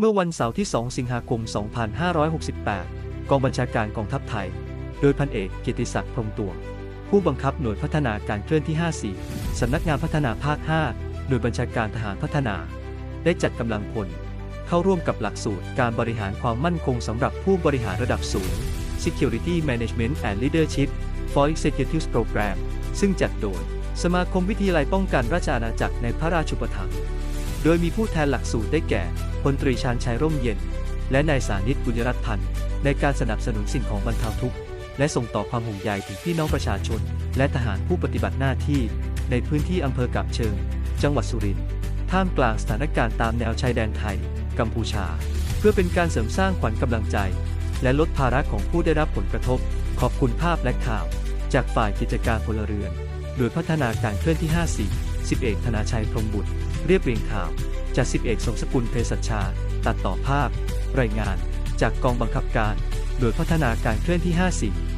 เมื่อวันเสาร์ที่ 2 สิงหาคม 2568 กองบัญชาการกองทัพไทย โดยพันเอกเกียรติศักดิ์พรมตวง ผู้บังคับหน่วยพัฒนาการเคลื่อนที่ 54 สำนักงานพัฒนาภาค 5 หน่วยบัญชาการทหารพัฒนา ได้จัดกำลังพล เข้าร่วมกับหลักสูตรการบริหารความมั่นคงสำหรับผู้บริหารระดับสูง Security Management and Leadership for Executives Program ซึ่งจัดโดย สมาคมวิทยาลัยป้องกันราชอาณาจักรในพระราชูปถัมภ์ โดยมีผู้แทนหลักสูตรได้แก่พลตรีชาญชัยร่มเย็น และนายสานิตบุญรัตน์พันธ์ในการสนับสนุนสิ่งของบรรเทาทุกข์และส่งต่อความห่วงใยถึงพี่น้องประชาชน และทหารผู้ปฏิบัติหน้าที่ ในพื้นที่อำเภอกาบเชิง จังหวัดสุรินทร์ท่ามกลางสถานการณ์ตามแนวชายแดนไทย กัมพูชา เพื่อเป็นการเสริมสร้างขวัญกำลังใจ และลดภาระของผู้ได้รับผลกระทบ ขอบคุณภาพและข่าว จากฝ่ายกิจการพลเรือน โดยพัฒนาการเคลื่อนที่ 54 10เอกธนาชัยพรมบุตร เรียบเรียงข่าว จากสิบเอกสมสกุลเพศชชา ตัดต่อภาพ รายงาน จากกองบังคับการ โดยพัฒนาการเคลื่อนที่ 54